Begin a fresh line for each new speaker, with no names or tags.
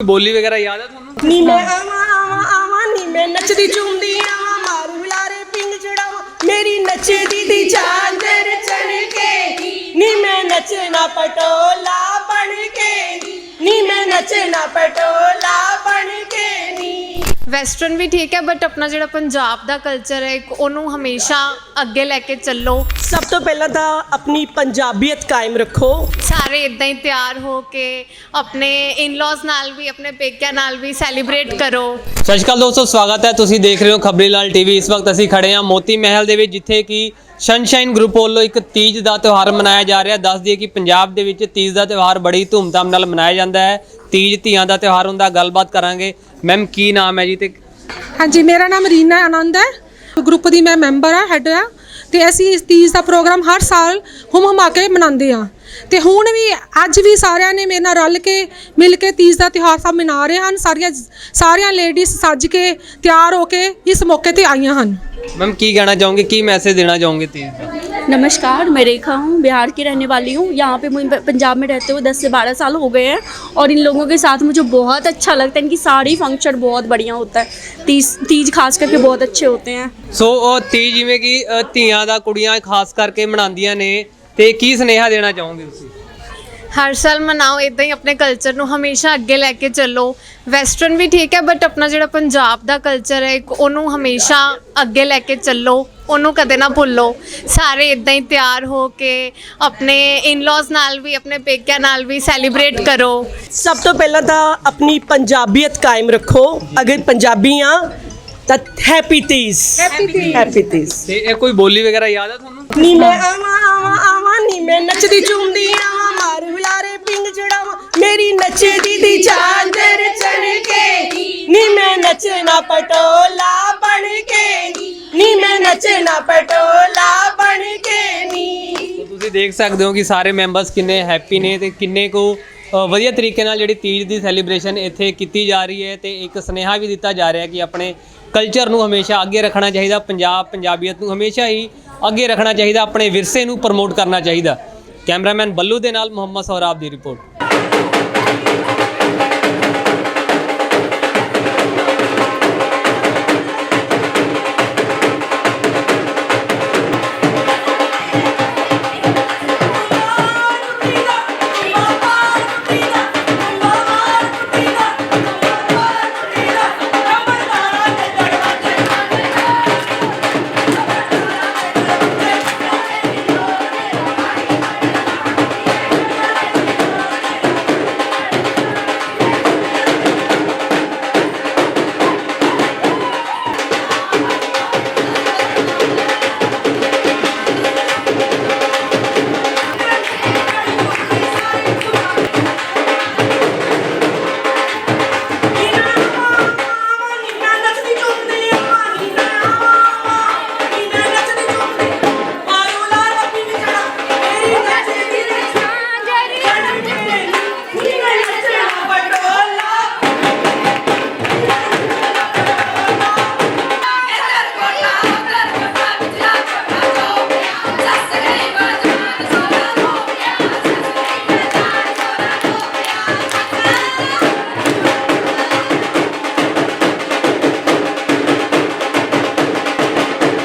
ਬੋਲੀ ਵਗੈਰਾ ਯਾਦ ਹੈ ਤੁਹਾਨੂੰ?
ਨੀ ਮੈਂ ਆਵਾਂ ਆਵਾਂ ਆਵਾਂ, ਨੀ ਮੈਂ ਨੱਚਦੀ ਝੂਮਦੀ ਆਵਾਂ, ਮਾਰੂ ਹਿਲਾਰੇ ਪਿੰਗ ਚੜਾਵਾਂ, ਮੇਰੀ ਨੱਚਦੀ ਦੀ ਚਾਂਦਰ ਚੜ ਕੇ ਨੀ ਮੈਂ ਨੱਚਣਾ ਪਟੋਲਾ ਬਣ ਕੇ ਨੀ ਮੈਂ ਨੱਚਣਾ ਪਟੋਲਾ ਬਣ ਕੇ
ਵੈਸਟਰਨ ਵੀ ਠੀਕ ਹੈ ਬਟ ਆਪਣਾ ਜਿਹੜਾ ਪੰਜਾਬ ਦਾ ਕਲਚਰ ਹੈ ਇੱਕ ਉਹਨੂੰ ਹਮੇਸ਼ਾ ਅੱਗੇ ਲੈ ਕੇ ਚੱਲੋ।
ਸਭ ਤੋਂ ਪਹਿਲਾਂ ਤਾਂ ਆਪਣੀ ਪੰਜਾਬੀਅਤ ਕਾਇਮ ਰੱਖੋ।
ਸਾਰੇ ਇਦਾਂ ਹੀ ਤਿਆਰ ਹੋ ਕੇ ਆਪਣੇ ਇਨ-ਲॉज ਨਾਲ ਵੀ ਆਪਣੇ ਪੇਕਿਆਂ ਨਾਲ ਵੀ ਸੈਲੀਬ੍ਰੇਟ ਕਰੋ।
ਸਤਿ ਸ਼੍ਰੀ ਅਕਾਲ ਦੋਸਤੋ ਸਵਾਗਤ ਹੈ। ਤੁਸੀਂ ਦੇਖ ਰਹੇ ਹੋ ਖਬਰੀ ਲਾਲ ਟੀਵੀ ਇਸ ਵਕਤ ਅਸੀਂ ਖੜੇ ਹਾਂ ਮੋਤੀ ਮਹਿਲ ਦੇ ਵਿੱਚ ਜਿੱਥੇ ਕਿ ਸਨਸ਼ਾਈਨ ਗਰੁੱਪ ਵੱਲੋਂ ਇੱਕ ਤੀਜ ਦਾ ਤਿਉਹਾਰ ਮਨਾਇਆ ਜਾ ਰਿਹਾ। ਦੱਸ ਦਈਏ ਕਿ ਪੰਜਾਬ ਦੇ ਵਿੱਚ ਤੀਜ ਦਾ ਤਿਉਹਾਰ ਬੜੀ ਧੂਮਧਾਮ ਨਾਲ ਮਨਾਇਆ ਜਾਂਦਾ ਹੈ। ਤੀਜ ਧੀਆਂ ਦਾ ਤਿਉਹਾਰ ਹੁੰਦਾ ਗੱਲਬਾਤ ਕਰਾਂਗੇ। ਮੈਮ ਕੀ ਨਾਮ ਹੈ ਜੀ ਤੇ
ਹਾਂਜੀ ਮੇਰਾ ਨਾਮ ਰੀਨਾ ਆਨੰਦ ਹੈ। ਗਰੁੱਪ ਦੀ ਮੈਂ ਮੈਂਬਰ ਆ ਹੈਡ ਆ ਤੇ ਅਸੀਂ ਇਸ ਤੀਜ ਦਾ ਪ੍ਰੋਗਰਾਮ ਹਰ ਸਾਲ ਹੁਮ ਹੁਮਾ ਕੇ ਮਨਾਉਂਦੇ ਆ ਤੇ ਹੁਣ ਵੀ ਅੱਜ ਵੀ ਸਾਰਿਆਂ ਨੇ ਮੇਰੇ ਨਾਲ ਰਲ ਕੇ ਮਿਲ ਕੇ ਤੀਜ ਦਾ ਤਿਉਹਾਰ ਸਭ ਮਨਾ ਰਹੇ ਹਨ। ਸਾਰੀਆਂ ਸਾਰੀਆਂ ਲੇਡੀਜ਼ ਸੱਜ ਕੇ ਤਿਆਰ ਹੋ ਕੇ ਇਸ ਮੌਕੇ ਤੇ ਆਈਆਂ ਹਨ।
ਮੈਮ ਕੀ ਕਹਿਣਾ ਚਾਹੋਗੇ? ਕੀ ਮੈਸੇਜ ਦੇਣਾ ਚਾਹੋਗੇ ਤੀਜ ਦਾ?
नमस्कार मैं रेखा हूँ बिहार की रहने वाली हूँ यहाँ पे मुझे पंजाब में रहते हुए 10 से 12 साल हो गए हैं और इन लोगों के साथ मुझे बहुत अच्छा लगता है इनकी सारी फंक्शन बहुत बढ़िया होता है तीज तीज खास करके बहुत अच्छे होते हैं
ਸੋ ਉਹ ਤੀਜ ਜਿਵੇਂ ਕਿ ਅ, ਧੀਆਂ ਦਾ ਕੁੜੀਆਂ ਖਾਸ ਕਰਕੇ ਮਨਾਉਂਦੀਆਂ ਨੇ ਤੇ ਕੀ ਸੁਨੇਹਾ ਦੇਣਾ ਚਾਹੋਗੇ ਤੁਸੀਂ
ਹਰ ਸਾਲ ਮਨਾਓ ਇਦਾਂ ਹੀ ਆਪਣੇ ਕਲਚਰ ਨੂੰ ਹਮੇਸ਼ਾ ਅੱਗੇ ਲੈ ਕੇ ਚੱਲੋ ਵੈਸਟਰਨ ਵੀ ਠੀਕ ਹੈ ਬਟ ਆਪਣਾ ਜਿਹੜਾ ਪੰਜਾਬ ਦਾ ਕਲਚਰ ਹੈ ਇੱਕ ਉਹਨੂੰ ਹਮੇਸ਼ਾ ਅੱਗੇ ਲੈ ਕੇ ਚੱਲੋ ਉਹਨੂੰ ਕਦੇ ਨਾ ਭੁੱਲੋ। ਸਾਰੇ ਇਦਾਂ ਹੀ ਤਿਆਰ ਹੋ ਕੇ ਆਪਣੇ ਇਨ-ਲॉज ਨਾਲ ਵੀ ਆਪਣੇ ਪੇਕਿਆਂ ਨਾਲ ਵੀ ਸੈਲੀਬ੍ਰੇਟ ਕਰੋ।
ਸਭ ਤੋਂ ਪਹਿਲਾਂ ਤਾਂ ਆਪਣੀ ਪੰਜਾਬੀਅਤ ਕਾਇਮ ਰੱਖੋ। ਅਗਰ ਪੰਜਾਬੀ ਆ ਤਾਂ ਹੈਪੀ ਤੀਜ ਹੈਪੀ ਤੀਜ
ਤੇ ਇਹ ਕੋਈ ਬੋਲੀ ਵਗੈਰਾ ਯਾਦ ਹੈ ਤੁਹਾਨੂੰ?
ਨੀ ਮੈਂ ਆਵਾਂ ਆਵਾਂ ਆਵਾਂ ਨੀ ਮੈਂ ਨੱਚਦੀ ਝੂਮਦੀ ਆਵਾਂ। ਮਾਰੂ ਹਿਲਾਰੇ ਪਿੰਗ ਚੜਾਵਾਂ। ਮੇਰੀ ਨੱਚਦੀ ਦੀ ਚਾਂਦਰ ਚੜ ਕੇ। ਨੀ ਮੈਂ ਨੱਚਣਾ ਪਟੋਲਾ। ਨੀ ਮੈਂ ਨੱਚਣਾ ਪਟੋਲਾ ਬਣ ਕੇ ਨੀ।
ਤੁਸੀਂ ਦੇਖ ਸਕਦੇ ਹੋ ਕਿ ਸਾਰੇ ਮੈਂਬਰਸ ਕਿੰਨੇ ਹੈਪੀ ਨੇ ਤੇ ਕਿੰਨੇ ਕੋ ਅ, ਵਧੀਆ ਤਰੀਕੇ ਨਾਲ ਜਿਹੜੀ ਤੀਜ ਦੀ ਸੈਲੀਬ੍ਰੇਸ਼ਨ ਇੱਥੇ ਕੀਤੀ ਜਾ ਰਹੀ ਹੈ ਤੇ ਇੱਕ ਸੁਨੇਹਾ ਵੀ ਦਿੱਤਾ ਜਾ ਰਿਹਾ ਕਿ ਆਪਣੇ ਕਲਚਰ ਨੂੰ ਹਮੇਸ਼ਾ ਅੱਗੇ ਰੱਖਣਾ ਚਾਹੀਦਾ ਪੰਜਾਬ ਪੰਜਾਬੀਅਤ ਨੂੰ ਹਮੇਸ਼ਾ ਹੀ ਅੱਗੇ ਰੱਖਣਾ ਚਾਹੀਦਾ ਆਪਣੇ ਵਿਰਸੇ ਨੂੰ ਪ੍ਰਮੋਟ ਕਰਨਾ ਚਾਹੀਦਾ। ਕੈਮਰਾਮੈਨ ਬੱਲੂ ਦੇ ਨਾਲ ਮੁਹੰਮਦ ਸੌਰਾਬ ਦੀ ਰਿਪੋਰਟ।